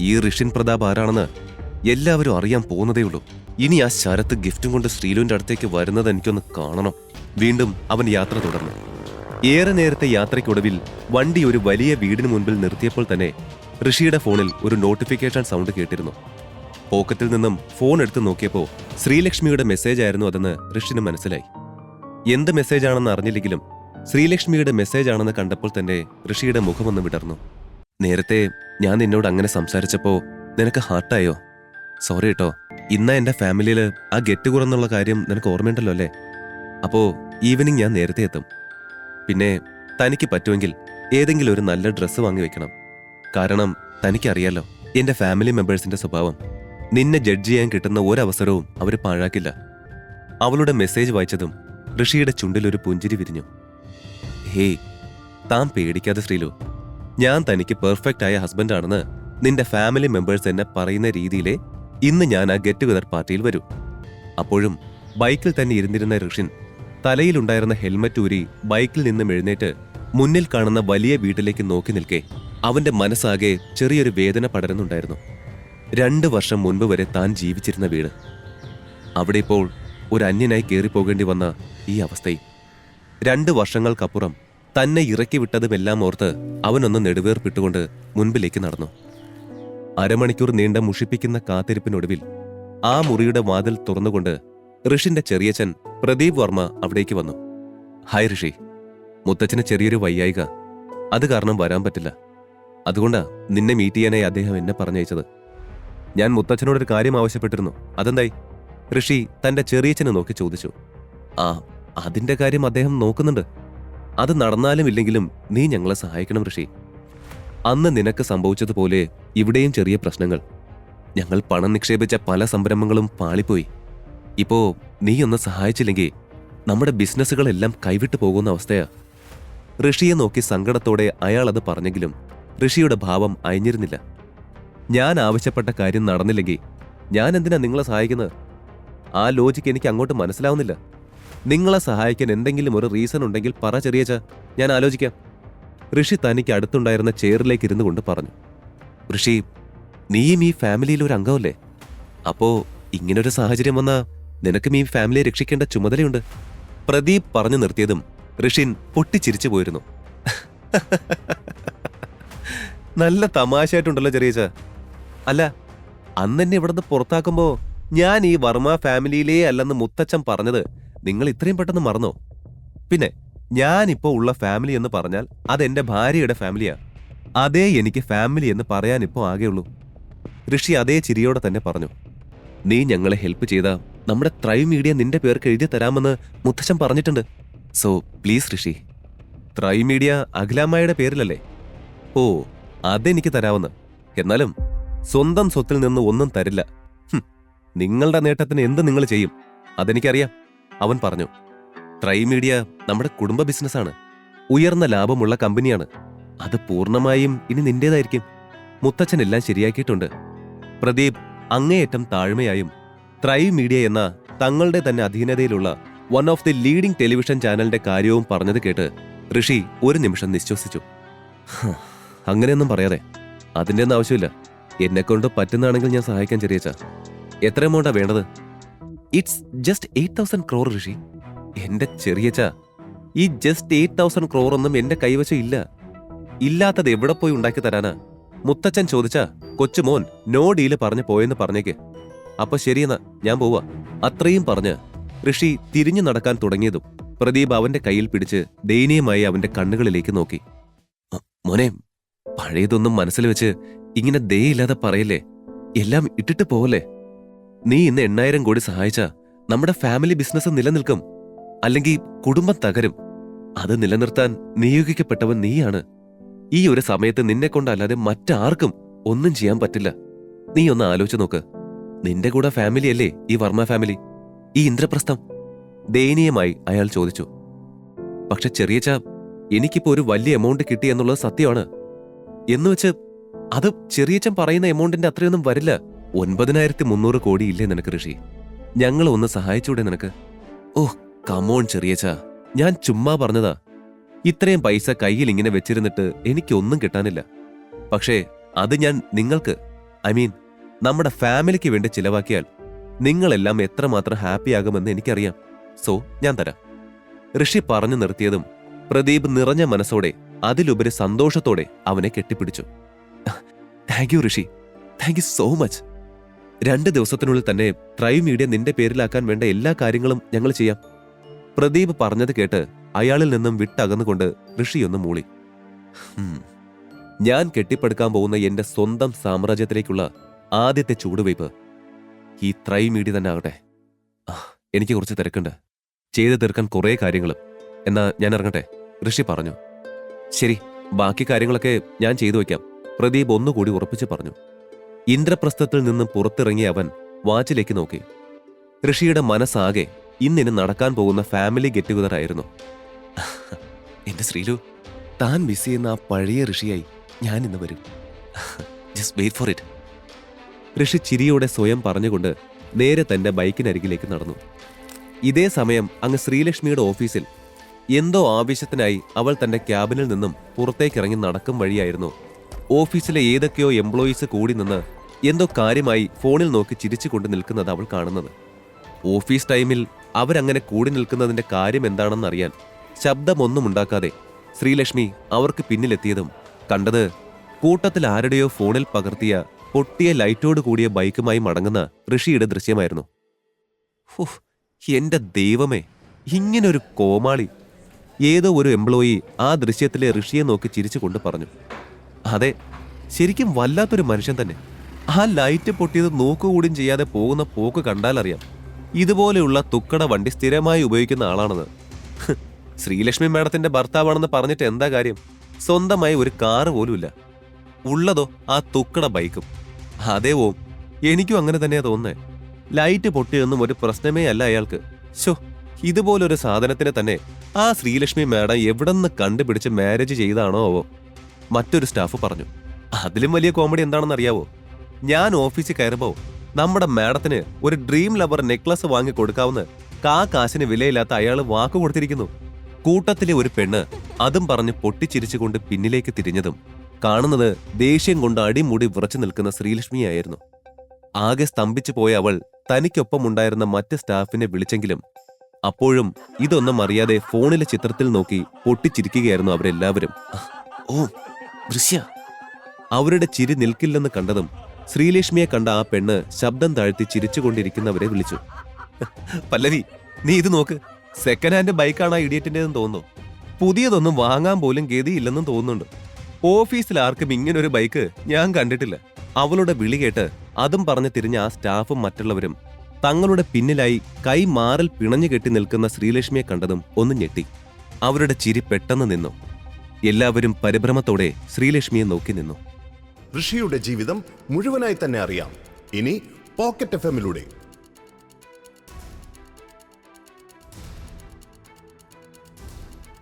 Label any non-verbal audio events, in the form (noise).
ഈ ഋഷിൻ പ്രതാപ് ആരാണെന്ന് എല്ലാവരും അറിയാൻ പോകുന്നതേയുള്ളൂ ഇനി ആ ശരത്ത് ഗിഫ്റ്റും കൊണ്ട് ശ്രീലുവിന്റെ അടുത്തേക്ക് വരുന്നത് എനിക്കൊന്ന് കാണണം. വീണ്ടും അവൻ യാത്ര തുടർന്നു. ഏറെ നേരത്തെ യാത്രയ്ക്കൊടുവിൽ വണ്ടി ഒരു വലിയ വീടിന് മുൻപിൽ നിർത്തിയപ്പോൾ തന്നെ ഋഷിയുടെ ഫോണിൽ ഒരു നോട്ടിഫിക്കേഷൻ സൗണ്ട് കേട്ടിരുന്നു. പോക്കറ്റിൽ നിന്നും ഫോൺ എടുത്ത് നോക്കിയപ്പോൾ ശ്രീലക്ഷ്മിയുടെ മെസ്സേജ് ആയിരുന്നു അതെന്ന് ഋഷിന് മനസ്സിലായി. എന്ത് മെസ്സേജാണെന്ന് അറിഞ്ഞില്ലെങ്കിലും ശ്രീലക്ഷ്മിയുടെ മെസ്സേജ് ആണെന്ന് കണ്ടപ്പോൾ തന്നെ ഋഷിയുടെ മുഖമൊന്ന് വിടർന്നു. നേരത്തെ ഞാൻ നിന്നോട് അങ്ങനെ സംസാരിച്ചപ്പോ നിനക്ക് ഹാർട്ടായോ സോറി കേട്ടോ ഇന്ന എന്റെ ഫാമിലിയിൽ ആ ഗെറ്റ് കുറന്നുള്ള കാര്യം നിനക്ക് ഓർമ്മയുണ്ടല്ലോ അല്ലേ? അപ്പോ ഈവനിങ് ഞാൻ നേരത്തെ എത്തും. പിന്നെ തനിക്ക് പറ്റുമെങ്കിൽ ഏതെങ്കിലും ഒരു നല്ല ഡ്രസ്സ് വാങ്ങി വെക്കണം. കാരണം തനിക്കറിയാലോ എന്റെ ഫാമിലി മെമ്പേഴ്സിന്റെ സ്വഭാവം നിന്നെ ജഡ്ജ് ചെയ്യാൻ കിട്ടുന്ന ഒരവസരവും അവർ പാഴാക്കില്ല. അവളുടെ മെസ്സേജ് വായിച്ചതും ഋഷിയുടെ ചുണ്ടിലൊരു പുഞ്ചിരി വിരിഞ്ഞു. ഹേയ് താൻ പേടിക്കാതെ ശ്രീലു ഞാൻ തനിക്ക് പെർഫെക്റ്റ് ആയ ഹസ്ബൻഡാണെന്ന് നിന്റെ ഫാമിലി മെമ്പേഴ്സ് എന്നെ പറയുന്ന രീതിയിലെ ഇന്ന് ഞാൻ ആ ഗെറ്റ് ടുഗദർ പാർട്ടിയിൽ വരൂ. അപ്പോഴും ബൈക്കിൽ തന്നെ ഇരുന്നിരുന്ന ഋഷിൻ തലയിലുണ്ടായിരുന്ന ഹെൽമറ്റ് ഊരി ബൈക്കിൽ നിന്നും എഴുന്നേറ്റ് മുന്നിൽ കാണുന്ന വലിയ വീട്ടിലേക്ക് നോക്കി നിൽക്കെ അവന്റെ മനസ്സാകെ ചെറിയൊരു വേദന പടരുന്നുണ്ടായിരുന്നു. രണ്ട് വർഷം മുൻപ് വരെ താൻ ജീവിച്ചിരുന്ന വീട്. അവിടെ ഇപ്പോൾ ഒരു അന്യനായി കയറിപ്പോകേണ്ടി വന്ന ഈ അവസ്ഥയും രണ്ട് വർഷങ്ങൾക്കപ്പുറം തന്നെ ഇറക്കി വിട്ടതുമെല്ലാം ഓർത്ത് അവനൊന്ന് നെടുവേർപ്പിട്ടുകൊണ്ട് മുൻപിലേക്ക് നടന്നു. അരമണിക്കൂർ നീണ്ട മുഷിപ്പിക്കുന്ന കാത്തിരിപ്പിനൊടുവിൽ ആ മുറിയുടെ വാതിൽ തുറന്നുകൊണ്ട് ഋഷിന്റെ ചെറിയച്ചൻ പ്രദീപ് വർമ്മ അവിടേക്ക് വന്നു. ഹായ് ഋഷി മുത്തച്ഛന് ചെറിയൊരു വയ്യായിക. അത് കാരണം വരാൻ പറ്റില്ല. അതുകൊണ്ടാ നിന്നെ മീറ്റ് ചെയ്യാനായി അദ്ദേഹം എന്നെ പറഞ്ഞയച്ചത്. ഞാൻ മുത്തച്ഛനോടൊരു കാര്യം ആവശ്യപ്പെട്ടിരുന്നു. അതെന്തായി? ഋഷി തന്റെ ചെറിയച്ഛനെ നോക്കി ചോദിച്ചു. ആ അതിന്റെ കാര്യം അദ്ദേഹം നോക്കുന്നുണ്ട്. അത് നടന്നാലും ഇല്ലെങ്കിലും നീ ഞങ്ങളെ സഹായിക്കണം ഋഷി. അന്ന് നിനക്ക് സംഭവിച്ചതുപോലെ ഇവിടെയും ചെറിയ പ്രശ്നങ്ങൾ. ഞങ്ങൾ പണം നിക്ഷേപിച്ച പല സംരംഭങ്ങളും പാളിപ്പോയി. ഇപ്പോ നീ ഒന്ന് സഹായിച്ചില്ലെങ്കിൽ നമ്മുടെ ബിസിനസ്സുകളെല്ലാം കൈവിട്ടു പോകുന്ന അവസ്ഥയാ. ഋഷിയെ നോക്കി സങ്കടത്തോടെ അയാൾ അത് പറഞ്ഞെങ്കിലും ഋഷിയുടെ ഭാവം അയഞ്ഞിരുന്നില്ല. ഞാൻ ആവശ്യപ്പെട്ട കാര്യം നടന്നില്ലെങ്കിൽ ഞാൻ എന്തിനാ നിങ്ങളെ സഹായിക്കുന്നത്? ആ ലോജിക്ക് എനിക്ക് അങ്ങോട്ട് മനസ്സിലാവുന്നില്ല. നിങ്ങളെ സഹായിക്കാൻ എന്തെങ്കിലും ഒരു റീസൺ ഉണ്ടെങ്കിൽ പറ ചെറിയച്ച. ഞാൻ ആലോചിക്കാം. ഋഷി തനിക്ക് അടുത്തുണ്ടായിരുന്ന ചെയറിലേക്ക് ഇരുന്നു കൊണ്ട് പറഞ്ഞു. ഋഷി നീയും ഈ ഫാമിലിയിൽ ഒരു അംഗമല്ലേ? അപ്പോ ഇങ്ങനൊരു സാഹചര്യം വന്നാ നിനക്കും ഈ ഫാമിലിയെ രക്ഷിക്കേണ്ട ചുമതലയുണ്ട്. പ്രദീപ് പറഞ്ഞു നിർത്തിയതും ഋഷിൻ പൊട്ടിച്ചിരിച്ചു പോയിരുന്നു. നല്ല തമാശയായിട്ടുണ്ടല്ലോ ചെറിയച്ച. അല്ല അന്നെന്നെ ഇവിടുന്ന് പുറത്താക്കുമ്പോ ഞാൻ ഈ വർമ്മ ഫാമിലിയിലേ അല്ലെന്ന് മുത്തച്ഛൻ പറഞ്ഞത് നിങ്ങൾ ഇത്രയും പെട്ടെന്ന് മറന്നോ? പിന്നെ ഞാനിപ്പോൾ ഉള്ള ഫാമിലി എന്ന് പറഞ്ഞാൽ അതെന്റെ ഭാര്യയുടെ ഫാമിലിയാണ് അതേ എനിക്ക് ഫാമിലി എന്ന് പറയാൻ ഇപ്പോ ആകെയുള്ളൂ ഋഷി അതേ ചിരിയോടെ തന്നെ പറഞ്ഞു. നീ ഞങ്ങളെ ഹെൽപ്പ് ചെയ്ത നമ്മുടെ ത്രൈവ് മീഡിയ നിന്റെ പേർക്ക് എഴുതി തരാമെന്ന് മുത്തച്ഛൻ പറഞ്ഞിട്ടുണ്ട്. So please Rishi thrive media അഖിലാമ്മയുടെ പേരിലല്ലേ? ഓ അതെനിക്ക് തരാവുന്ന. എന്നാലും സ്വന്തം സ്വത്തിൽ നിന്ന് ഒന്നും തരില്ല. നിങ്ങളുടെ നേട്ടത്തിന് എന്ത് നിങ്ങൾ ചെയ്യും? അതെനിക്കറിയാം. അവൻ പറഞ്ഞു ട്രൈമീഡിയ നമ്മുടെ കുടുംബ ബിസിനസ്സാണ്. ഉയർന്ന ലാഭമുള്ള കമ്പനിയാണ്. അത് പൂർണമായും ഇനി നിന്റേതായിരിക്കും. മുത്തച്ഛൻ എല്ലാം ശരിയാക്കിയിട്ടുണ്ട്. പ്രദീപ് അങ്ങേയറ്റം താഴ്മയായും ത്രൈ മീഡിയ എന്ന തങ്ങളുടെ തന്നെ അധീനതയിലുള്ള one of the leading television ചാനലിന്റെ കാര്യവും പറഞ്ഞത് കേട്ട് ഋഷി ഒരു നിമിഷം നിശ്വസിച്ചു. അങ്ങനെയൊന്നും പറയാതെ. അതിന്റെ ഒന്നും ആവശ്യമില്ല. എന്നെക്കൊണ്ട് പറ്റുന്നതാണെങ്കിൽ ഞാൻ സഹായിക്കാൻ ചെറിയച്ച എത്ര എമൗണ്ടാണ് വേണ്ടത് it's just eight thousand crore Rishi എന്റെ ചെറിയച്ച ഈ ജസ്റ്റ് എയ്റ്റ് തൗസൻഡ് ക്രോർ ഒന്നും എന്റെ കൈവശം ഇല്ല. ഇല്ലാത്തത് എവിടെ പോയി ഉണ്ടാക്കി തരാനാ? മുത്തച്ഛൻ ചോദിച്ചാ കൊച്ചുമോൻ നോ ഡീൽ പറഞ്ഞു പോയെന്ന് പറഞ്ഞേക്ക്. അപ്പൊ ശരിയെന്നാ ഞാൻ പോവാ. അത്രയും പറഞ്ഞ് ഋഷി തിരിഞ്ഞു നടക്കാൻ തുടങ്ങിയതും പ്രദീപ് അവന്റെ കയ്യിൽ പിടിച്ച് ദയനീയമായി അവന്റെ കണ്ണുകളിലേക്ക് നോക്കി. "അ, മോനെ പഴയതൊന്നും മനസ്സിൽ വെച്ച് ഇങ്ങനെ ദയയില്ലാതെ പറയല്ലേ? എല്ലാം ഇട്ടിട്ട് പോവല്ലേ? നീ ഇന്ന് എണ്ണായിരം കോടി സഹായിച്ച നമ്മുടെ ഫാമിലി ബിസിനസ് നിലനിൽക്കും. അല്ലെങ്കിൽ കുടുംബം തകരും. അത് നിലനിർത്താൻ നിയോഗിക്കപ്പെട്ടവൻ നീയാണ്. ഈ ഒരു സമയത്ത് നിന്നെ കൊണ്ടല്ലാതെ മറ്റാർക്കും ഒന്നും ചെയ്യാൻ പറ്റില്ല. നീ ഒന്ന് ആലോചിച്ച് നോക്ക്. നിന്റെ കൂടെ ഫാമിലി അല്ലേ ഈ വർമ്മ ഫാമിലി ഈ ഇന്ദ്രപ്രസ്ഥം? ദയനീയമായി അയാൾ ചോദിച്ചു. പക്ഷെ ചെറിയച്ച എനിക്കിപ്പോ ഒരു വലിയ എമൗണ്ട് കിട്ടി എന്നുള്ളത് സത്യമാണ്. എന്നുവെച്ച് അത് ചെറിയച്ചൻ പറയുന്ന എമൗണ്ടിന്റെ അത്രയൊന്നും വരില്ല. ഒൻപതിനായിരത്തി മുന്നൂറ് കോടി ഇല്ലേ നിനക്ക് ഋഷി? ഞങ്ങൾ ഒന്ന് സഹായിച്ചൂടെ നിനക്ക്? ഓ കമോൺ ചെറിയച്ചാ ഞാൻ ചുമ്മാ പറഞ്ഞതാ. ഇത്രയും പൈസ കയ്യിൽ ഇങ്ങനെ വെച്ചിരുന്നിട്ട് എനിക്കൊന്നും കിട്ടാനില്ല. പക്ഷേ അത് ഞാൻ നിങ്ങൾക്ക് ഐ മീൻ നമ്മുടെ ഫാമിലിക്ക് വേണ്ടി ചിലവാക്കിയാൽ നിങ്ങളെല്ലാം എത്രമാത്രം ഹാപ്പിയാകുമെന്ന് എനിക്കറിയാം. സോ ഞാൻ തരാം. ഋഷി പറഞ്ഞു നിർത്തിയതും പ്രദീപ് നിറഞ്ഞ മനസ്സോടെ അതിലുപരി സന്തോഷത്തോടെ അവനെ കെട്ടിപ്പിടിച്ചു. (laughs) Thank you Rishi. Thank you so much രണ്ട് ദിവസത്തിനുള്ളിൽ തന്നെ ട്രൈവ് മീഡിയ നിന്റെ പേരിലാക്കാൻ വേണ്ട എല്ലാ കാര്യങ്ങളും ഞങ്ങൾ ചെയ്യാം. പ്രദീപ് പറഞ്ഞത് കേട്ട് അയാളിൽ നിന്നും വിട്ടകന്നുകൊണ്ട് ഋഷിയൊന്ന് മൂളി. ഞാൻ കെട്ടിപ്പടുക്കാൻ പോകുന്ന എന്റെ സ്വന്തം സാമ്രാജ്യത്തിലേക്കുള്ള ആദ്യത്തെ ചൂടുവയ്പ് ഈ ത്രൈ മീഡിയ തന്നെ ആകട്ടെ. എനിക്ക് കുറച്ച് തിരക്കുണ്ട്. ചെയ്തു തീർക്കാൻ കുറേ കാര്യങ്ങളും എന്നാ ഞാൻ ഇറങ്ങട്ടെ? ഋഷി പറഞ്ഞു. ശരി ബാക്കി കാര്യങ്ങളൊക്കെ ഞാൻ ചെയ്തു വയ്ക്കാം. പ്രദീപ് ഒന്നുകൂടി ഉറപ്പിച്ച് പറഞ്ഞു. ഇന്ദ്രപ്രസ്ഥത്തിൽ നിന്നും പുറത്തിറങ്ങിയ അവൻ വാച്ചിലേക്ക് നോക്കി. ഋഷിയുടെ മനസ്സാകെ ഇന്നിന് നടക്കാൻ പോകുന്ന ഫാമിലി ഗെറ്റ് ടുഗദർ ആയിരുന്നു എന്റെ ശ്രീലു താൻ മിസ് ചെയ്യുന്ന ആ പഴയ ഋഷിയായി ഞാൻ ഇന്ന് വരും. Just wait for it Rishi ചിരിയോടെ സ്വയം പറഞ്ഞുകൊണ്ട് നേരെ തന്റെ ബൈക്കിനരികിലേക്ക് നടന്നു. ഇതേ സമയം അങ്ങ് ശ്രീലക്ഷ്മിയുടെ ഓഫീസിൽ എന്തോ ആവശ്യത്തിനായി അവൾ തന്റെ ക്യാബിനിൽ നിന്നും പുറത്തേക്കിറങ്ങി നടക്കും വഴിയായിരുന്നു ഓഫീസിലെ ഏതൊക്കെയോ എംപ്ലോയീസ് കൂടി നിന്ന് എന്തോ കാര്യമായി ഫോണിൽ നോക്കി ചിരിച്ചുകൊണ്ട് നിൽക്കുന്നത് അവൾ കാണുന്നത്. ഓഫീസ് ടൈമിൽ അവരങ്ങനെ കൂടി നിൽക്കുന്നതിന്റെ കാര്യം എന്താണെന്നറിയാൻ ശബ്ദമൊന്നും ഉണ്ടാക്കാതെ ശ്രീലക്ഷ്മി അവർക്ക് പിന്നിലെത്തിയതും കണ്ടത് കൂട്ടത്തിൽ ആരുടെയോ ഫോണിൽ പകർത്തിയ പൊട്ടിയ ലൈറ്റോട് കൂടിയ ബൈക്കുമായി മടങ്ങുന്ന ഋഷിയുടെ ദൃശ്യമായിരുന്നു. എന്റെ ദൈവമേ ഇങ്ങനൊരു കോമാളി. ഏതോ ഒരു എംപ്ലോയി ആ ദൃശ്യത്തിലെ ഋഷിയെ നോക്കി ചിരിച്ചുകൊണ്ട് പറഞ്ഞു. അതെ ശരിക്കും വല്ലാത്തൊരു മനുഷ്യൻ തന്നെ. ആ ലൈറ്റ് പൊട്ടിയത് നോക്കുകൂടിയും ചെയ്യാതെ പോകുന്ന പോക്ക് കണ്ടാലറിയാം. ഇതുപോലെയുള്ള തുക്കട വണ്ടി സ്ഥിരമായി ഉപയോഗിക്കുന്ന ആളാണെന്ന് ശ്രീലക്ഷ്മി മാഡത്തിന്റെ ഭർത്താവാണെന്ന് പറഞ്ഞിട്ട് എന്താ കാര്യം? സ്വന്തമായി ഒരു കാറ് പോലുമില്ല. ഉള്ളതോ ആ തുക്കട ബൈക്കും. അതേ ഓം എനിക്കും അങ്ങനെ തന്നെയാ തോന്നേ ലൈറ്റ് പൊട്ടിയൊന്നും ഒരു പ്രശ്നമേ അല്ല അയാൾക്ക്. ശോ ഇതുപോലൊരു സാധനത്തിനെ തന്നെ ആ ശ്രീലക്ഷ്മി മാഡം എവിടെന്ന് കണ്ടുപിടിച്ച് മാരേജ് ചെയ്താണോ മറ്റൊരു സ്റ്റാഫ് പറഞ്ഞു. അതിലും വലിയ കോമഡി എന്താണെന്ന് അറിയാവോ ഞാൻ ഓഫീസിൽ കയറുമ്പോൾ നമ്മുടെ മാഡത്തിന് ഒരു ഡ്രീം ലവർ നെക്ലസ് വാങ്ങി കൊടുക്കാവുന്ന കാ കാശിന് വിലയില്ലാത്ത അയാൾ വാക്കു കൊടുത്തിരിക്കുന്നു. കൂട്ടത്തിലെ ഒരു പെണ്ണ് അതും പറഞ്ഞ് പൊട്ടിച്ചിരിച്ചുകൊണ്ട് പിന്നിലേക്ക് തിരിഞ്ഞതും കാണുന്നത് ദേഷ്യം കൊണ്ട് അടിമുടി വിറച്ചു നിൽക്കുന്ന ശ്രീലക്ഷ്മിയായിരുന്നു. ആകെ സ്തംഭിച്ചു പോയ അവൾ തനിക്കൊപ്പമുണ്ടായിരുന്ന മറ്റ് സ്റ്റാഫിനെ വിളിച്ചെങ്കിലും അപ്പോഴും ഇതൊന്നും അറിയാതെ ഫോണിലെ ചിത്രത്തിൽ നോക്കി പൊട്ടിച്ചിരിക്കുകയായിരുന്നു അവരെല്ലാവരും. ഓ ദൃശ്യ. അവരുടെ ചിരി നിൽക്കില്ലെന്ന് കണ്ടതും ശ്രീലക്ഷ്മിയെ കണ്ട ആ പെണ്ണ് ശബ്ദം താഴ്ത്തി ചിരിച്ചുകൊണ്ടിരിക്കുന്നവരെ വിളിച്ചു. പല്ലവി നീ ഇത് നോക്ക്. സെക്കൻഡ് ഹാൻഡ് ബൈക്കാണ് ആ ഇഡിയറ്റിന്റെതെന്ന് തോന്നുന്നു. പുതിയതൊന്നും വാങ്ങാൻ പോലും ഗതിയില്ലെന്നും തോന്നുന്നുണ്ട്. ഓഫീസിൽ ആർക്കും ഇങ്ങനൊരു ബൈക്ക് ഞാൻ കണ്ടിട്ടില്ല. അവളുടെ വിളി കേട്ട് അതും പറഞ്ഞ് തിരിഞ്ഞ ആ സ്റ്റാഫും മറ്റുള്ളവരും തങ്ങളുടെ പിന്നിലായി കൈ മാറിൽ പിണഞ്ഞു കെട്ടി നിൽക്കുന്ന ശ്രീലക്ഷ്മിയെ കണ്ടതും ഒന്ന് ഞെട്ടി. അവരുടെ ചിരി പെട്ടെന്ന് നിന്നു. എല്ലാവരും പരിഭ്രമത്തോടെ ശ്രീലക്ഷ്മിയെ നോക്കി നിന്നു. ഋഷിയുടെ ജീവിതം മുഴുവനായി തന്നെ അറിയാം. ഇനി പോക്കറ്റ് എഫ് എമ്മിലൂടെ